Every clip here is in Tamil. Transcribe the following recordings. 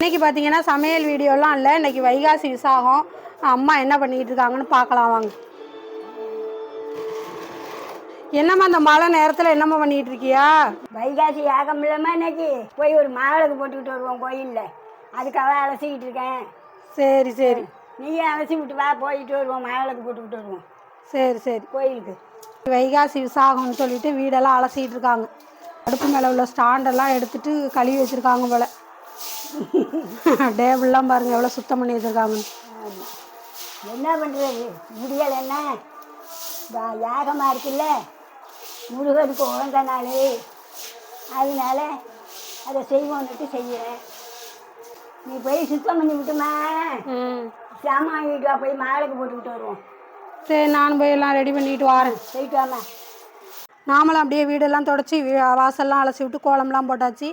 இன்னைக்கு பார்த்தீங்கன்னா சமையல் வீடியோலாம் இல்லை. இன்னைக்கு வைகாசி விசாகம். அம்மா என்ன பண்ணிட்டு இருக்காங்கன்னு பார்க்கலாம் வாங்க. என்னம்மா அந்த மழை நேரத்தில் என்னம்மா பண்ணிட்டு இருக்கியா? வைகாசி யாகம் இல்லாமல் இன்னைக்கு. போய் ஒரு மாவிளக்கு போட்டுக்கிட்டு வருவோம் கோயிலில். அதுக்காக அலசிக்கிட்டு இருக்கேன். சரி சரி. நீயும் அலசி விட்டு வா போயிட்டு வருவோம் மாவிளக்கு போட்டுக்கிட்டு வருவோம். சரி சரி. கோயிலுக்கு. வைகாசி விசாகம்னு சொல்லிட்டு வீடெல்லாம் அலசிட்டு இருக்காங்க. அடுப்பு மேலே உள்ள ஸ்டாண்டெல்லாம் எடுத்துட்டு கழுவி வச்சுருக்காங்க போல. டேபிள்லாம் பாருங்க எவ்வளோ சுத்தம் பண்ணி வச்சுருக்காங்கன்னு ஆமாம் என்ன பண்ணுறது முடியல என்ன? வா- யாகமாக இருக்குல்ல? முருகனுக்கு உகந்த நாள். அதனால அதை செய்வோன்னுட்டு செய்கிறேன் நீ போய் சுத்தம் பண்ணி விட்டுமா? சாமான் வாங்கிட்டு வா போய் மாவிளக்கு போட்டுக்கிட்டு வருவோம். சரி நானும் போய் எல்லாம் ரெடி பண்ணிட்டு வரேன். போயிட்டு வாமா. நாமளும் அப்படியே வீடெல்லாம் தொடச்சி வாசல்லாம் அலசி விட்டு கோலம்லாம் போட்டாச்சு.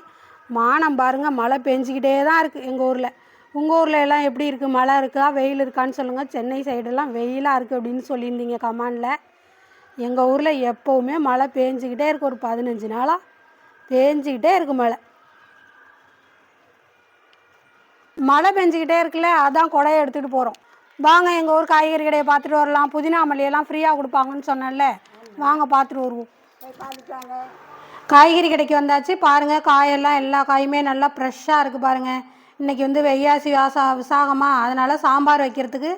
மானம் பாருங்கள் மழை பெஞ்சிக்கிட்டே தான் இருக்குது எங்கள் ஊரில். உங்கள் ஊரில் எல்லாம் எப்படி இருக்குது மழை இருக்கா? வெயில் இருக்கான்னு சொல்லுங்கள் சென்னை சைடெல்லாம் வெயிலாக இருக்குது அப்படின்னு சொல்லியிருந்தீங்க கமாண்டில் எங்கள் ஊரில் எப்போவுமே மழை பேஞ்சிக்கிட்டே இருக்குது ஒரு பதினஞ்சு நாளாக பேஞ்சிக்கிட்டே இருக்குது மழை. மழை பெஞ்சிக்கிட்டே இருக்குல்ல அதான் குடையை எடுத்துகிட்டு போகிறோம் வாங்க எங்கள் ஊர் காய்கறி கடையை பார்த்துட்டு வரலாம். புதினா மல்லியெல்லாம் ஃப்ரீயாக கொடுப்பாங்கன்னு சொன்னேன்ல. வாங்க பார்த்துட்டு வருவோம். போய் காய்கறி கடைக்கு வந்தாச்சு. பாருங்கள் காயெல்லாம் எல்லா காயுமே நல்லா ஃப்ரெஷ்ஷாக இருக்குது பாருங்கள் இன்றைக்கி வந்து வெய்யாசி வாசா விசாகமா. அதனால் சாம்பார் வைக்கிறதுக்கு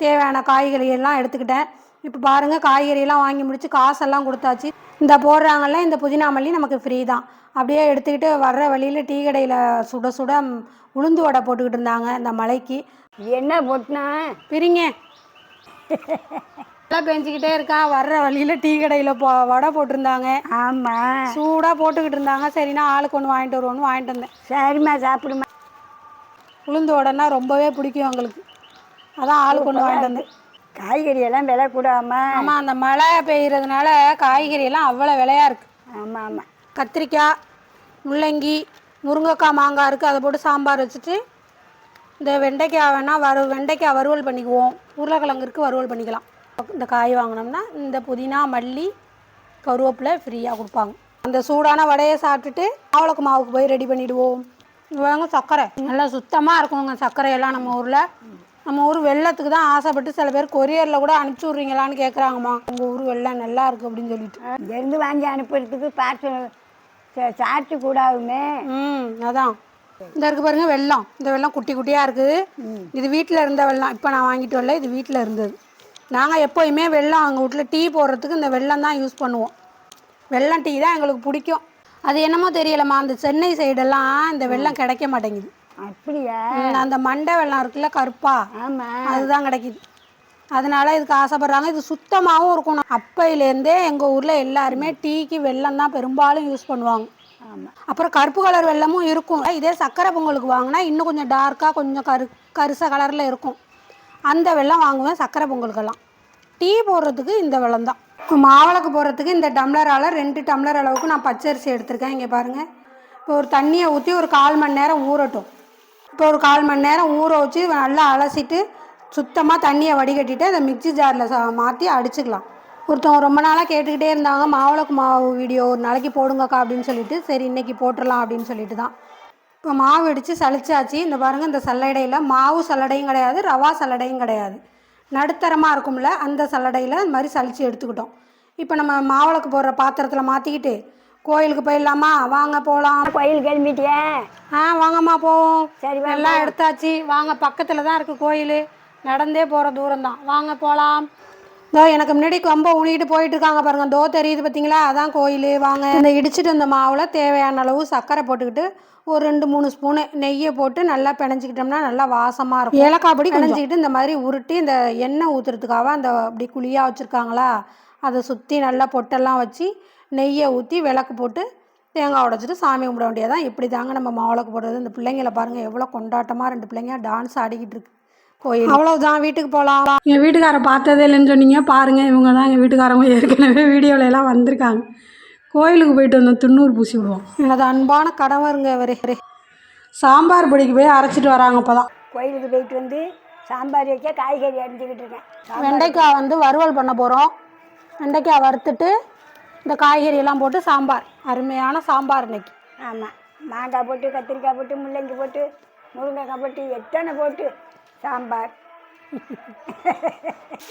தேவையான காய்கறி எல்லாம் எடுத்துக்கிட்டேன். இப்போ பாருங்கள் காய்கறியெல்லாம் வாங்கி முடிச்சு காசெல்லாம் கொடுத்தாச்சு. இந்த போடுறாங்கல்ல இந்த புதினா மல்லி நமக்கு ஃப்ரீ தான். அப்படியே எடுத்துக்கிட்டு வர்ற வழியில் டீ கடையில் சுட சுட உளுந்து வடை போட்டுக்கிட்டு இருந்தாங்க இந்த மலைக்கு. என்ன போட்டுனா? பிரிங்க. மழை பெஞ்சிக்கிட்டே இருக்கா வர்ற வழியில் டீ கடையில் போ வடை போட்டிருந்தாங்க. ஆமாம் சூடாக போட்டுக்கிட்டு இருந்தாங்க. சரினா ஆளுக்கு ஒன்று வாங்கிட்டு வருவோன்னு வாங்கிட்டு வந்தேன். சரிம்மா சாப்பிடுமா உளுந்து வடைன்னா ரொம்பவே பிடிக்கும் எங்களுக்கு. அதான் ஆளுக்கு ஒன்று வாங்கிட்டு வந்தேன். காய்கறி எல்லாம் விலை கூடாமா. ஆமாம் அந்த மழை பெய்யறதுனால காய்கறி எல்லாம் அவ்வளோ விலையாக இருக்குது ஆமாம் ஆமாம் கத்திரிக்காய் முள்ளங்கி முருங்கைக்காய் மாங்காய் இருக்குது அதை போட்டு சாம்பார் வச்சுட்டு இந்த வெண்டைக்காய் வேணால் வறு வெண்டைக்காய் வறுவல் பண்ணிக்குவோம். உருளைக்கிழங்கு இருக்குது வறுவல் பண்ணிக்கலாம். இந்த காய் வாங்கினோம்னா இந்த புதினா மல்லி கருவேப்பிலை ஃப்ரீயாக கொடுப்பாங்க. அந்த சூடான வடையை சாப்பிட்டுட்டு அவளுக்கு மாவுக்கு போய் ரெடி பண்ணிடுவோம். இவங்க சர்க்கரை. நல்லா சுத்தமாக இருக்குங்க சர்க்கரையெல்லாம் நம்ம ஊரில். நம்ம ஊர் வெள்ளத்துக்கு தான் ஆசைப்பட்டு சில பேர் கொரியரில் கூட அனுப்பிச்சி விட்றீங்களான்னு கேட்குறாங்கம்மா உங்கள் ஊர் வெள்ளம் நல்லா இருக்குது அப்படின்னு சொல்லிட்டு. இங்கேருந்து வாங்கி அனுப்புறதுக்கு பார்சல் சார்ஜ் கூடாதுமே. ம் அதான். இந்த இருக்கு பாருங்க வெள்ளம். இந்த வெள்ளம் குட்டி குட்டியாக இருக்குது. இது வீட்டில் இருந்த வெள்ளம். இப்போ நான் வாங்கிட்டு வரல இது வீட்டில் இருந்தது. நாங்கள் எப்போயுமே வெள்ளம் எங்கள் வீட்டில் டீ போடுறதுக்கு இந்த வெள்ளம் தான் யூஸ் பண்ணுவோம். வெள்ளம் டீ தான் எங்களுக்கு பிடிக்கும். அது என்னமோ தெரியலம்மா அந்த சென்னை சைடெல்லாம் இந்த வெள்ளம் கிடைக்க மாட்டேங்குது. அப்படியா? அந்த மண்டை வெள்ளம் இருக்குல்ல கருப்பா. அதுதான் கிடைக்குது. அதனால இதுக்கு ஆசைப்படுறாங்க. இது சுத்தமாகவும் இருக்கணும். அப்பையிலேருந்தே எங்கள் ஊரில் எல்லாருமே டீக்கு வெல்லம் தான் பெரும்பாலும் யூஸ் பண்ணுவாங்க. அப்புறம் கருப்பு கலர் வெல்லமும் இருக்கும். இதே சக்கரை பொங்கலுக்கு வாங்கினா இன்னும் கொஞ்சம் டார்க்காக கொஞ்சம் கரு கருச கலரில் இருக்கும். அந்த வெள்ளம் வாங்குவேன் சக்கரை பொங்கலுக்கெல்லாம். டீ போடுறதுக்கு இந்த வெள்ளம் தான் மாவளக்கு போடுறதுக்கு இந்த டம்ளரால் ரெண்டு டம்ளர் அளவுக்கு நான் பச்சரிசி எடுத்திருக்கேன் இங்கே பாருங்கள் இப்போ ஒரு தண்ணியை ஊற்றி ஒரு கால் மணி நேரம் ஊறட்டும். இப்போ ஒரு கால் மணி நேரம் ஊற வச்சு நல்லா அலசிட்டு சுத்தமாக தண்ணியை வடிகட்டிட்டு அதை மிக்ஸி ஜாரில் மாற்றி அடிச்சுக்கலாம். ஒருத்தவங்க ரொம்ப நாளாக கேட்டுக்கிட்டே இருந்தாங்க மாவளக்கு மாவு வீடியோ ஒரு நாளைக்கு போடுங்கக்கா அப்படின்னு சொல்லிட்டு சரி இன்றைக்கி போட்டுடலாம் அப்படின்னு சொல்லிட்டு தான் இப்போ மாவு இடித்து சலிச்சாச்சு இந்த பாருங்கள் இந்த சல்லடையில் மாவு சல்லடையும் கிடையாது ரவா சல்லடையும் கிடையாது. நடுத்தரமாக இருக்கும்ல அந்த சல்லடையில் இந்த மாதிரி சலிச்சு எடுத்துக்கிட்டோம். இப்போ நம்ம மாவளக்கு போடுற பாத்திரத்தில் மாற்றிக்கிட்டு கோயிலுக்கு போயிடலாமா? வாங்க போகலாம் கோயில் கிளம்பிட்டியா? ஆ வாங்கம்மா போவோம். சரி. எல்லாம் எடுத்தாச்சு. வாங்க பக்கத்தில் தான் இருக்குது கோயில். நடந்தே போகிற தூரம் தான் வாங்க போகலாம் இதோ எனக்கு முன்னாடி கம்ப ஊனிக்கிட்டு போயிட்டு இருக்காங்க பாருங்க. தோ தெரியுது பார்த்தீங்களா? அதான் கோயில். வாங்க. இந்த இடிச்சிட்டு இந்த மாவில் தேவையான அளவு சர்க்கரை போட்டுக்கிட்டு ஒரு ரெண்டு மூணு ஸ்பூனு நெய்யை போட்டு நல்லா பிணைஞ்சிக்கிட்டோம்னா நல்லா வாசமாக இருக்கும். ஏலக்காய் பொடி பிணைஞ்சிக்கிட்டு இந்த மாதிரி உருட்டி இந்த எண்ணெய் ஊற்றுறதுக்காக அந்த அப்படி குழியாக வச்சுருக்காங்களா? அதை சுற்றி நல்லா பொட்டெல்லாம் வச்சு நெய்யை ஊற்றி விளக்கு போட்டு தேங்காய் உடைச்சிட்டு சாமி கும்பிட வேண்டியதான் இப்படி தாங்க நம்ம மாவிளக்கு போடுறது. இந்த பிள்ளைங்கள பாருங்கள் எவ்வளோ கொண்டாட்டமாக ரெண்டு பிள்ளைங்க டான்ஸ் ஆடிக்கிட்டு இருக்கு. கோயில். அவ்வளவுதான் வீட்டுக்கு போகலாம் எங்கள் வீட்டுக்காரை பார்த்ததே இல்லைன்னு சொன்னீங்க. பாருங்கள் இவங்க தான் எங்கள் வீட்டுக்காரங்க ஏற்கனவே வீடியோல எல்லாம் வந்திருக்காங்க. கோயிலுக்கு போயிட்டு வந்தோம் துண்ணூறு பூசி விடுவோம். எனது அன்பான கணவருங்க இவரே. சாம்பார் பொடிக்கு போய் அரைச்சிட்டு வராங்க இப்போ தான் கோயிலுக்கு போயிட்டு வந்து சாம்பார் வைக்க காய்கறி அரிஞ்சிக்கிட்டு இருக்கேன். வெண்டைக்காய் வந்து வறுவல் பண்ண போகிறோம் வெண்டைக்காய் வறுத்துட்டு இந்த காய்கறி எல்லாம் போட்டு சாம்பார். அருமையான சாம்பார் இன்னைக்கு. ஆமாம் மாங்காய் போட்டு கத்திரிக்காய் போட்டு முள்ளங்கி போட்டு முருங்கைக்காய் போட்டு எத்தனை போட்டு. சாம்பார்.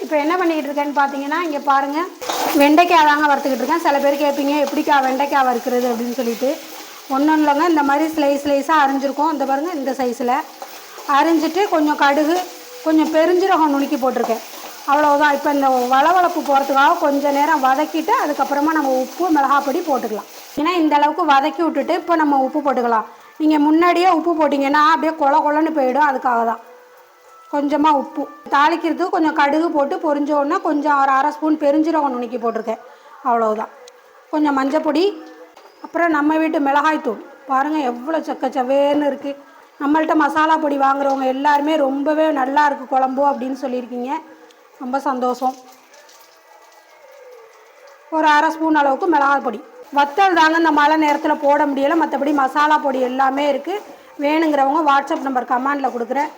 இப்போ என்ன பண்ணிக்கிட்டு இருக்கேன்னு பார்த்தீங்கன்னா இங்கே பாருங்கள் வெண்டைக்காய் தாங்க வறுத்துக்கிட்டு இருக்கேன். சில பேர் கேட்பீங்க எப்படிக்கா வெண்டைக்காய் வறுக்கிறது அப்படின்னு சொல்லிட்டு. ஒன்றும் இல்லைங்க இந்த மாதிரி ஸ்லைஸ் ஸ்லைஸாக அரிஞ்சிருக்கோம். இந்த பாருங்கள் இந்த சைஸில் அரிஞ்சிட்டு கொஞ்சம் கடுகு கொஞ்சம் பெருஞ்சீரகம் நுணுக்கி போட்டிருக்கேன். அவ்வளோதான் இப்போ இந்த வளவளப்பு போகிறதுக்காக கொஞ்சம் நேரம் வதக்கிட்டு அதுக்கப்புறமா நம்ம உப்பு மிளகாப்பொடி போட்டுக்கலாம். ஏன்னா இந்த அளவுக்கு வதக்கி விட்டுட்டு இப்போ நம்ம உப்பு போட்டுக்கலாம். நீங்கள் முன்னாடியே உப்பு போட்டிங்கன்னா அப்படியே கொல கொலன்னு போயிடும். அதுக்காக தான் கொஞ்சமாக உப்பு. தாளிக்கிறதுக்கு கொஞ்சம் கடுகு போட்டு பொரிஞ்ச உடனே கொஞ்சம் ஒரு அரை ஸ்பூன் பெருஞ்சீரகம் நுணுக்கி போட்டிருக்கேன். அவ்வளவுதான். கொஞ்சம் மஞ்சப்பொடி அப்புறம் நம்ம வீட்டு மிளகாய் தூள். பாருங்கள் எவ்வளோ சக்க சவேன்னு இருக்குது நம்மள்ட்ட மசாலா பொடி வாங்குறவங்க எல்லாருமே ரொம்பவே நல்லா இருக்குது குழம்பு அப்படின்னு சொல்லியிருக்கீங்க. ரொம்ப சந்தோஷம். ஒரு அரை ஸ்பூன் அளவுக்கு மிளகாய் பொடி. வத்தல் தாங்க இந்த மழை நேரத்தில் போட முடியலை. மற்றபடி மசாலா பொடி எல்லாமே இருக்குது வேணுங்கிறவங்க வாட்ஸ்அப் நம்பர் கமெண்டில் கொடுக்குறேன்.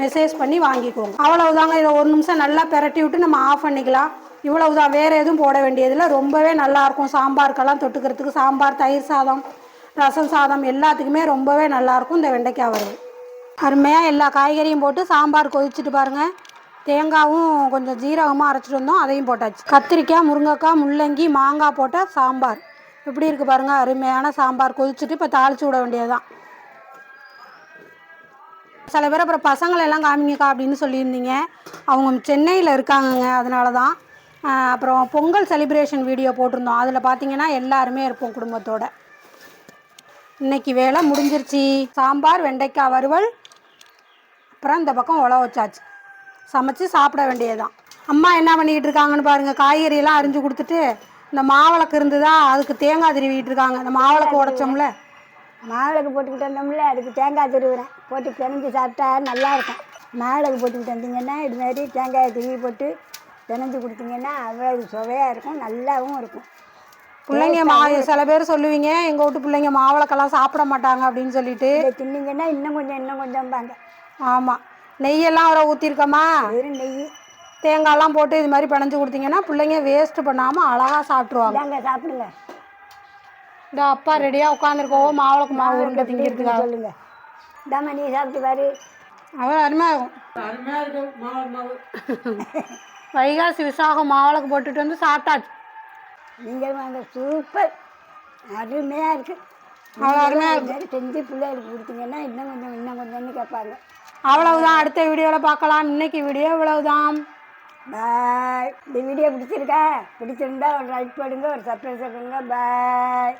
மெசேஜ் பண்ணி வாங்கிக்கோங்க. அவ்வளவுதாங்க இதை ஒரு நிமிஷம் நல்லா பெரட்டி விட்டு நம்ம ஆஃப் பண்ணிக்கலாம். இவ்வளவுதான் வேறு எதுவும் போட வேண்டியதில்லை. ரொம்பவே நல்லாயிருக்கும் சாம்பாருக்கெல்லாம் தொட்டுக்கிறதுக்கு சாம்பார் தயிர் சாதம் ரசம் சாதம் எல்லாத்துக்குமே ரொம்பவே நல்லாயிருக்கும் இந்த வெண்டைக்காய் வறுவல். அருமையாக எல்லா காய்கறியும் போட்டு சாம்பார் கொதிச்சுட்டு பாருங்கள் தேங்காவும் கொஞ்சம் ஜீரகமாக அரைச்சிட்டு வந்தோம். அதையும் போட்டாச்சு. கத்திரிக்காய் முருங்கைக்காய் முள்ளங்கி மாங்காய் போட்டால் சாம்பார். எப்படி இருக்குது பாருங்கள் அருமையான சாம்பார். கொதிச்சுட்டு இப்போ தாளிச்சு விட வேண்டியது தான் சில பேர் அப்புறம் பசங்களை எல்லாம் காமிங்கக்கா அப்படின்னு சொல்லியிருந்தீங்க. அவங்க சென்னையில் இருக்காங்கங்க. அதனால தான் அப்புறம் பொங்கல் செலிப்ரேஷன் வீடியோ போட்டிருந்தோம். அதில் பார்த்தீங்கன்னா எல்லாருமே இருப்போம் குடும்பத்தோட. இன்னைக்கு வேலை முடிஞ்சிருச்சு. சாம்பார் வெண்டைக்காய் வறுவல் அப்புறம் இந்த பக்கம் உழ வச்சாச்சு. சமைச்சு சாப்பிட வேண்டியதுதான். அம்மா என்ன பண்ணிக்கிட்டு இருக்காங்கன்னு பாருங்கள் காய்கறியெல்லாம் அரிஞ்சு கொடுத்துட்டு இந்த மாவிளக்கு இருந்ததா? அதுக்கு தேங்காய் திருவிட்டு இருக்காங்க. இந்த மாவிளக்கு உடைச்சோம்ல. மாவிளக்கு போட்டுக்கிட்டு வந்தோம்ல. அதுக்கு தேங்காய் திருவுறேன். போட்டு பிணைஞ்சு சாப்பிட்டா நல்லா இருக்கும். மாவிளக்கு போட்டுக்கிட்டு வந்தீங்கன்னா இது மாதிரி தேங்காயை திருவி போட்டு பிணைஞ்சு கொடுத்தீங்கன்னா அவ்வளோ சுவையாக இருக்கும் நல்லாவும் இருக்கும். பிள்ளைங்க மா சில பேர் சொல்லுவீங்க எங்கள் வீட்டு பிள்ளைங்க மாவிளக்கெல்லாம் சாப்பிட மாட்டாங்க அப்படின்னு சொல்லிட்டு. தின்னீங்கன்னா இன்னும் கொஞ்சம் இன்னும் கொஞ்சம்பாங்க. ஆமாம் நெய்யெல்லாம் அவரை ஊற்றிருக்கோமா வெறும் நெய். தேங்காய்லாம் போட்டு இது மாதிரி பிணைஞ்சு கொடுத்தீங்கன்னா பிள்ளைங்க வேஸ்ட் பண்ணாமல் அழகாக சாப்பிட்ருவாங்க இதாங்க சாப்பிடுங்க. இந்த அப்பா ரெடியாக உட்காந்துருக்கோம் மாவிளக்கு மாவு உருண்டை திங்கிறதுக்காக. சொல்லுங்க. இதாம்மா நீ சாப்பிட்டு பாரு. அவ்வளோ அருமையாக இருக்கும் வைகாசி விசாகம் மாவிளக்கு போட்டுட்டு வந்து சாப்பிட்டாச்சு. நீங்கள் வாங்க சூப்பர் அருமையாக இருக்குது அவ்வளோ அருமையாக மாதிரி செஞ்சு பிள்ளைகளுக்கு கொடுத்தீங்கன்னா இன்னும் கொஞ்சம் இன்னும் கொஞ்சம்னு கேட்பாங்க. அவ்வளவுதான் அடுத்த வீடியோவில் பார்க்கலாம். இன்னைக்கு வீடியோ இவ்வளவுதான். பாய் இந்த வீடியோ பிடிச்சிருக்கா? பிடிச்சிருந்தா ஒரு லைக் பண்ணுங்க ஒரு சப்ஸ்கிரைப் பண்ணுங்க பாய்